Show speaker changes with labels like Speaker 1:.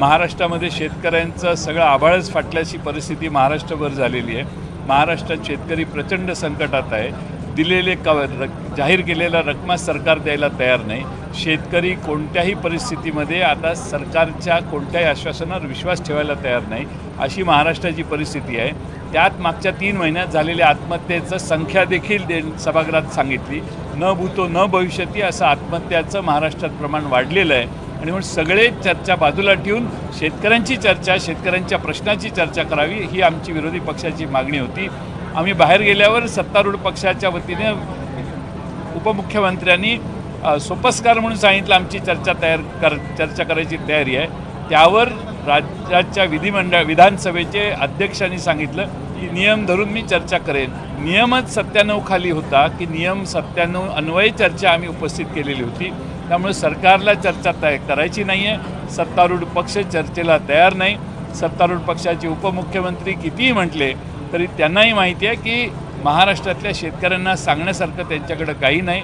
Speaker 1: महाराष्ट्रामध्ये शेतकऱ्यांचं सगळं आभाळच फाटल्याची परिस्थिती महाराष्ट्रभर झालेली आहे. महाराष्ट्रात शेतकरी प्रचंड संकटात आहे. दिलेले क रक जाहीर केलेला रकमा सरकार द्यायला तयार नाही. शेतकरी कोणत्याही परिस्थितीमध्ये आता सरकारच्या कोणत्याही आश्वासनावर विश्वास ठेवायला तयार नाही अशी महाराष्ट्राची परिस्थिती आहे. त्यात मागच्या तीन महिन्यात झालेल्या आत्महत्येचं संख्या देखील दे सभागृहात सांगितली. न भूतो न भविष्यती असं आत्महत्याचं महाराष्ट्रात प्रमाण वाढलेलं आहे. आणि म्हणून सगळे चर्चा बाजूला ठेवून शेतकऱ्यांची चर्चा शेतकऱ्यांच्या प्रश्नाची चर्चा करावी ही आमची विरोधी पक्षाची मागणी होती. आम्ही बाहेर गेल्यावर सत्तारूढ पक्षाच्या वतीने उपमुख्यमंत्र्यांनी सोपस्कार म्हणून सांगितलं आमची चर्चा तयार कर चर्चा करायची तयारी आहे. त्यावर राज्याच्या विधिमंडळ विधानसभेचे अध्यक्षांनी सांगितलं की नियम धरून मी चर्चा करेन. नियमच सत्त्याण्णव खाली होता की नियम सत्त्याण्णव अन्वये चर्चा आम्ही उपस्थित केलेली होती. त्यामुळे सरकारला चर्चा तय करायची नाही आहे सत्तारूढ पक्ष चर्चेला तयार नाही. सत्तारूढ पक्षाचे उपमुख्यमंत्री कितीही म्हटले तरी त्यांनाही माहिती आहे की महाराष्ट्रातल्या शेतकऱ्यांना सांगण्यासारखं त्यांच्याकडं काही नाही.